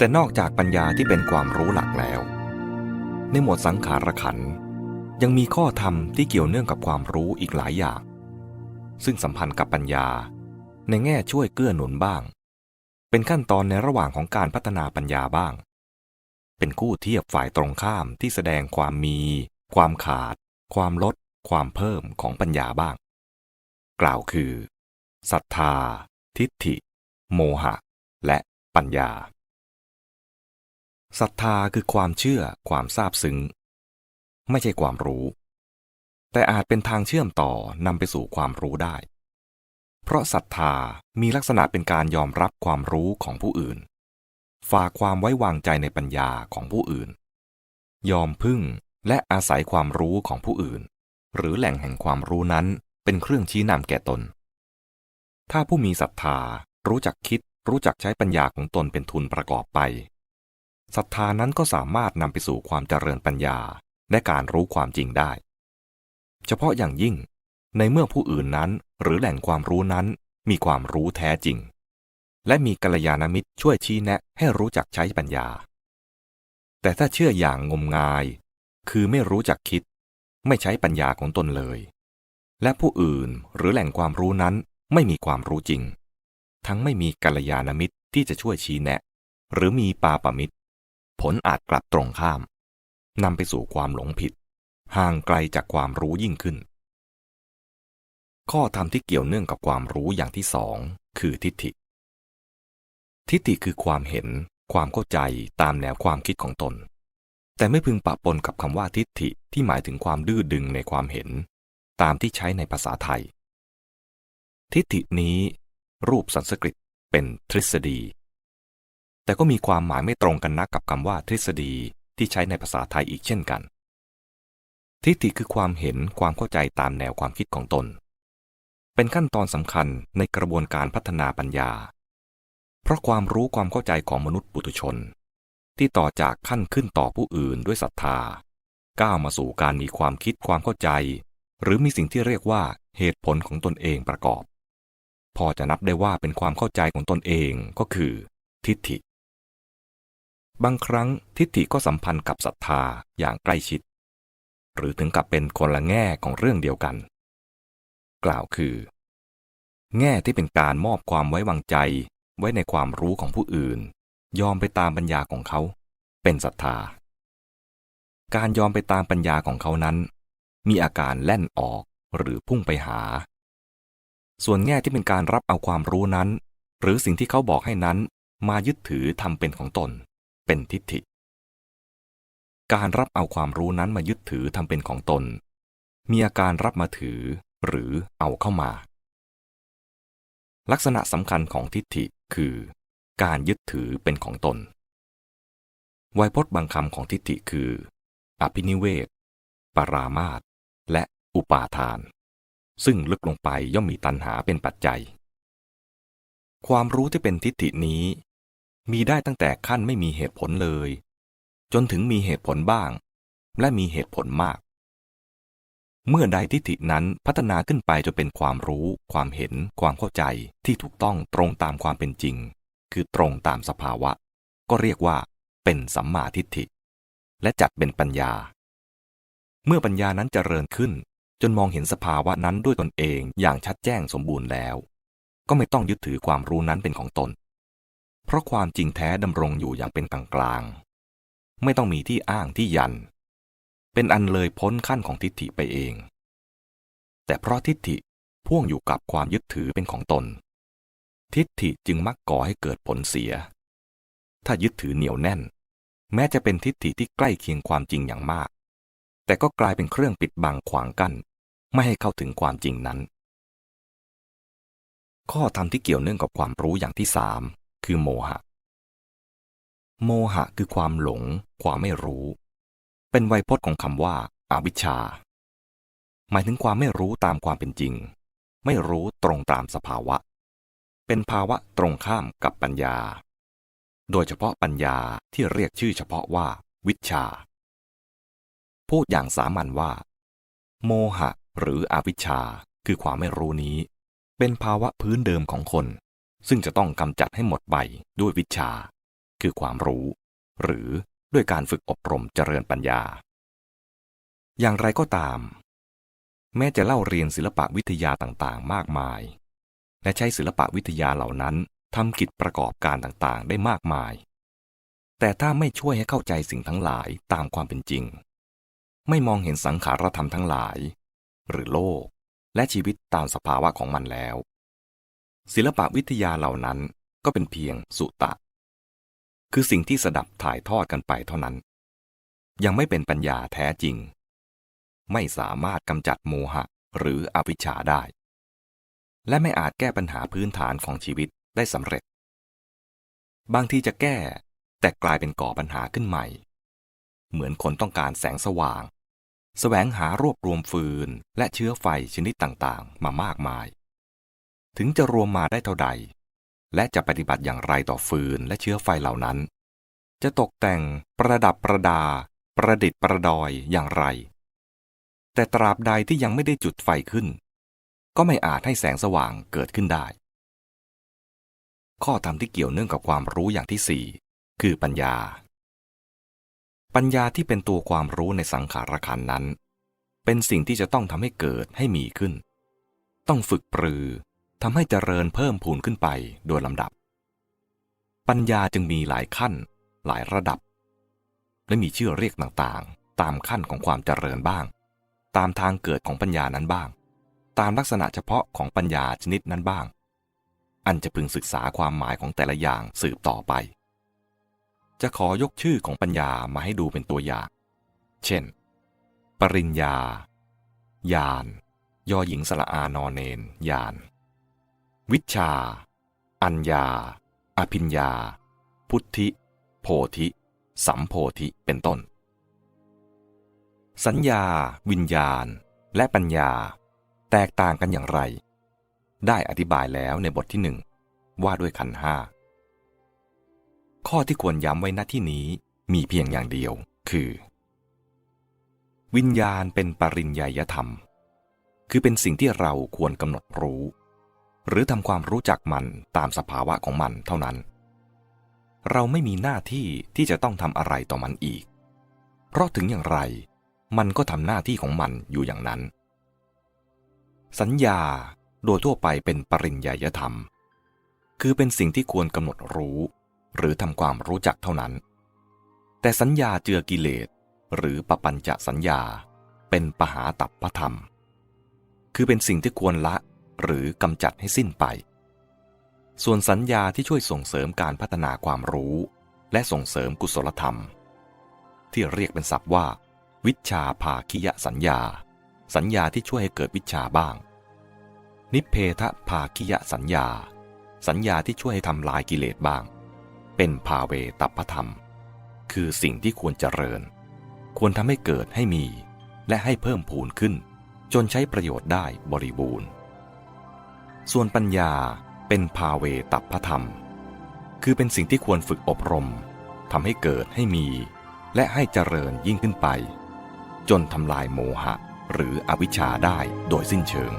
แต่นอกจากปัญญาที่เป็นความรู้หลักแล้ว ในหมวดสังขารขันยังมีข้อธรรมที่เกี่ยวเนื่องกับความรู้อีกหลายอย่าง ซึ่งสัมพันธ์กับปัญญาในแง่ช่วยเกื้อหนุนบ้าง เป็นขั้นตอนในระหว่างของการพัฒนาปัญญาบ้าง เป็นคู่เทียบฝ่ายตรงข้ามที่แสดงความมี ความขาด ความลด ความเพิ่มของปัญญาบ้าง กล่าวคือศรัทธา ทิฏฐิ โมหะ และปัญญา ศรัทธาคือความเชื่อความซาบซึ้ง ไม่ใช่ความรู้ แต่อาจเป็นทางเชื่อมต่อนำไปสู่ความรู้ได้ เพราะศรัทธามีลักษณะเป็นการยอมรับความรู้ของผู้อื่น ฝากความไว้วางใจในปัญญาของผู้อื่น ยอมพึ่งและอาศัยความรู้ของผู้อื่น หรือแหล่งแห่งความรู้นั้นเป็นเครื่องชี้นำแก่ตน ถ้าผู้มีศรัทธารู้จักคิดรู้จักใช้ปัญญาของตนเป็นทุนประกอบไป ศรัทธานั้นก็สามารถนำไปสู่ความเจริญปัญญาและการรู้ความจริงได้ เฉพาะอย่างยิ่ง ในเมื่อผู้อื่นนั้นหรือแหล่งความรู้นั้นมีความรู้แท้จริง และมีกัลยาณมิตรช่วยชี้แนะให้รู้จักใช้ปัญญา แต่ถ้าเชื่ออย่างงมงาย คือไม่รู้จักคิด ไม่ใช้ปัญญาของตนเลย และผู้อื่นหรือแหล่งความรู้นั้นไม่มีความรู้จริง ทั้งไม่มีกัลยาณมิตรที่จะช่วยชี้แนะ หรือมีปาปมิตร ผลอาจกลับตรงข้ามนำไปสู่ความหลงผิด ห่างไกลจากความรู้ยิ่งขึ้น ข้อธรรมที่เกี่ยวเนื่องกับความรู้อย่างที่สองคือทิฏฐิ ทิฏฐิคือความเห็น ความเข้าใจตามแนวความคิดของตน แต่ไม่พึงปะปนกับคำว่าทิฏฐิที่หมายถึงความดื้อดึงในความเห็น ตามที่ใช้ในภาษาไทย ทิฏฐินี้ รูปสันสกฤตเป็นทฤษฎี แต่ก็มีความหมายไม่ตรงกันนักกับคำว่าทฤษฎีที่ใช้ในภาษาไทยอีกเช่นกัน ทิฏฐิคือความเห็นความเข้าใจตามแนวความคิดของตน เป็นขั้นตอนสำคัญในกระบวนการพัฒนาปัญญา เพราะความรู้ความเข้าใจของมนุษย์ปุถุชน ที่ต่อจากขั้นขึ้นต่อผู้อื่นด้วยศรัทธา ก้าวมาสู่การมีความคิดความเข้าใจ หรือมีสิ่งที่เรียกว่าเหตุผลของตนเองประกอบ พอจะนับได้ว่าเป็นความเข้าใจของตนเองก็คือ ทิฏฐิ บางครั้งทิฏฐิก็สัมพันธ์กับศรัทธาอย่างใกล้ชิด หรือถึงกับเป็นคนละแง่ของเรื่องเดียวกัน กล่าวคือ แง่ที่เป็นการมอบความไว้วางใจไว้ในความรู้ของผู้อื่น ยอมไปตามปัญญาของเขา เป็นศรัทธา การยอมไปตามปัญญาของเขานั้น มีอาการแล่นออกหรือพุ่งไปหา ส่วนแง่ที่เป็นการรับเอาความรู้นั้น หรือสิ่งที่เขาบอกให้นั้นมายึดถือทำเป็นของตน เป็นทิฏฐิ การรับเอาความรู้นั้นมายึดถือทำเป็นของตน มีอาการรับมาถือหรือเอาเข้ามา ลักษณะสำคัญของทิฏฐิคือ การยึดถือเป็นของตน ไวยพจน์บางคำของทิฏฐิคือ อภินิเวศปรามาตและอุปาทาน ซึ่งลึกลงไปย่อมมีตัณหาเป็นปัจจัย ความรู้ที่เป็นทิฏฐินี้ มีได้ตั้งแต่ขั้นไม่มีเหตุผลเลย จนถึงมีเหตุผลบ้าง และมีเหตุผลมาก เมื่อใดทิฏฐินั้นพัฒนาขึ้นไปจนเป็นความรู้ ความเห็น ความเข้าใจที่ถูกต้องตรงตามความเป็นจริง คือตรงตามสภาวะ ก็เรียกว่า เป็นสัมมาทิฏฐิ และจัดเป็นปัญญา เมื่อปัญญานั้นเจริญขึ้น จนมองเห็นสภาวะนั้นด้วยตนเองอย่างชัดแจ้งสมบูรณ์แล้ว ก็ไม่ต้องยึดถือความรู้นั้นเป็นของตน เพราะความจริงแท้ดำรงอยู่อย่างเป็นกลางกลางไม่ต้องมีที่อ้างที่ยัน เป็นอันเลยพ้นขั้นของทิฏฐิไปเอง แต่เพราะทิฏฐิพ่วงอยู่กับความยึดถือเป็นของตน ทิฏฐิจึงมักก่อให้เกิดผลเสีย ถ้ายึดถือเหนียวแน่น แม้จะเป็นทิฏฐิที่ใกล้เคียงความจริงอย่างมาก แต่ก็กลายเป็นเครื่องปิดบังขวางกัน้น ไม่ให้เข้าถึงความจริงนั้น ข้อธรรมที่เกี่ยวเนื่องกับความรู้อย่างที่สาม คือโมหะ โมหะคือความหลง ความไม่รู้ เป็นไวยพจน์ของคำว่าอาวิชชา หมายถึงความไม่รู้ตามความเป็นจริง ไม่รู้ตรงตามสภาวะ เป็นภาวะตรงข้ามกับปัญญา โดยเฉพาะปัญญาที่เรียกชื่อเฉพาะว่า วิชา พูดอย่างสามัญว่า โมหะหรืออวิชชาคือความไม่รู้นี้ เป็นภาวะพื้นเดิมของคน ซึ่งจะต้องกำจัดให้หมดไปด้วยวิชา คือความรู้ หรือด้วยการฝึกอบรมเจริญปัญญา อย่างไรก็ตาม แม้จะเล่าเรียนศิลปะวิทยาต่างๆ มากมาย และใช้ศิลปะวิทยาเหล่านั้นทำกิจประกอบการต่างๆ ได้มากมาย แต่ถ้าไม่ช่วยให้เข้าใจสิ่งทั้งหลายตามความเป็นจริง ไม่มองเห็นสังขารธรรมทั้งหลาย หรือโลก และชีวิตตามสภาวะของมันแล้ว ศิลปะวิทยาเหล่านั้นก็เป็นเพียงสุตะ คือสิ่งที่สดับถ่ายทอดกันไปเท่านั้น ยังไม่เป็นปัญญาแท้จริง ไม่สามารถกำจัดโมหะหรืออวิชชาได้ และไม่อาจแก้ปัญหาพื้นฐานของชีวิตได้สำเร็จ บางทีจะแก้แต่กลายเป็นก่อปัญหาขึ้นใหม่ เหมือนคนต้องการแสงสว่างแสวงหารวบรวมฟืนและเชื้อไฟชนิดต่างๆ มามากมาย ถึงจะรวมมาได้เท่าใด และจะปฏิบัติอย่างไรต่อฟืนและเชื้อไฟเหล่านั้น จะตกแต่งประดับประดา ประดิษฐ์ประดอยอย่างไร แต่ตราบใดที่ยังไม่ได้จุดไฟขึ้น ก็ไม่อาจให้แสงสว่างเกิดขึ้นได้ ข้อธรรมที่เกี่ยวเนื่องกับความรู้อย่างที่สี่คือปัญญา ปัญญาที่เป็นตัวความรู้ในสังขารขันนั้น เป็นสิ่งที่จะต้องทำให้เกิดให้มีขึ้น ต้องฝึกปรือ ทำให้เจริญเพิ่มพูนขึ้นไปโดยลำดับ ปัญญาจึงมีหลายขั้น หลายระดับ และมีชื่อเรียกต่างๆ ตามขั้นของความเจริญบ้าง ตามทางเกิดของปัญญานั้นบ้าง ตามลักษณะเฉพาะของปัญญาชนิดนั้นบ้าง อันจะพึงศึกษาความหมายของแต่ละอย่างสืบต่อไป จะขอยกชื่อของปัญญามาให้ดูเป็นตัวอย่าง เช่น ปริญญา ญาณยอหญิงสละอานอเนนญาณ วิชา อัญญา อภิญญา พุทธิ โพธิ สัมโพธิ เป็นต้น สัญญา วิญญาณ และปัญญา แตกต่างกันอย่างไร ได้อธิบายแล้วในบทที่หนึ่งว่าด้วยขันห้า ข้อที่ควรย้ำไว้ณที่นี้มีเพียงอย่างเดียวคือ วิญญาณเป็นปริญญายธรรม คือเป็นสิ่งที่เราควรกำหนดรู้ หรือทำความรู้จักมันตามสภาวะของมันเท่านั้น เราไม่มีหน้าที่ที่จะต้องทำอะไรต่อมันอีก เพราะถึงอย่างไร มันก็ทำหน้าที่ของมันอยู่อย่างนั้น สัญญาโดยทั่วไปเป็นปริญญายธรรม คือเป็นสิ่งที่ควรกำหนดรู้ หรือทำความรู้จักเท่านั้น แต่สัญญาเจือกิเลสหรือปปัญจะสัญญา เป็นปหาตับพระธรรม คือเป็นสิ่งที่ควรละ หรือกำจัดให้สิ้นไป ส่วนสัญญาที่ช่วยส่งเสริมการพัฒนาความรู้ และส่งเสริมกุศลธรรม ที่เรียกเป็นศัพท์ว่า วิชาภาคิยสัญญา สัญญาที่ช่วยให้เกิดวิชาบ้าง นิเพทภาคิยสัญญา สัญญาที่ช่วยให้ทำลายกิเลสบ้าง เป็นภาเวตัพธรรม คือสิ่งที่ควรเจริญ ควรทำให้เกิดให้มี และให้เพิ่มพูนขึ้นจนใช้ประโยชน์ได้บริบูรณ์ ส่วนปัญญาเป็นภาเวตับพธรรม คือเป็นสิ่งที่ควรฝึกอบรมทำให้เกิดให้มี และให้เจริญยิ่งขึ้นไป จนทำลายโมหะหรืออวิชชาได้โดยสิ้นเชิง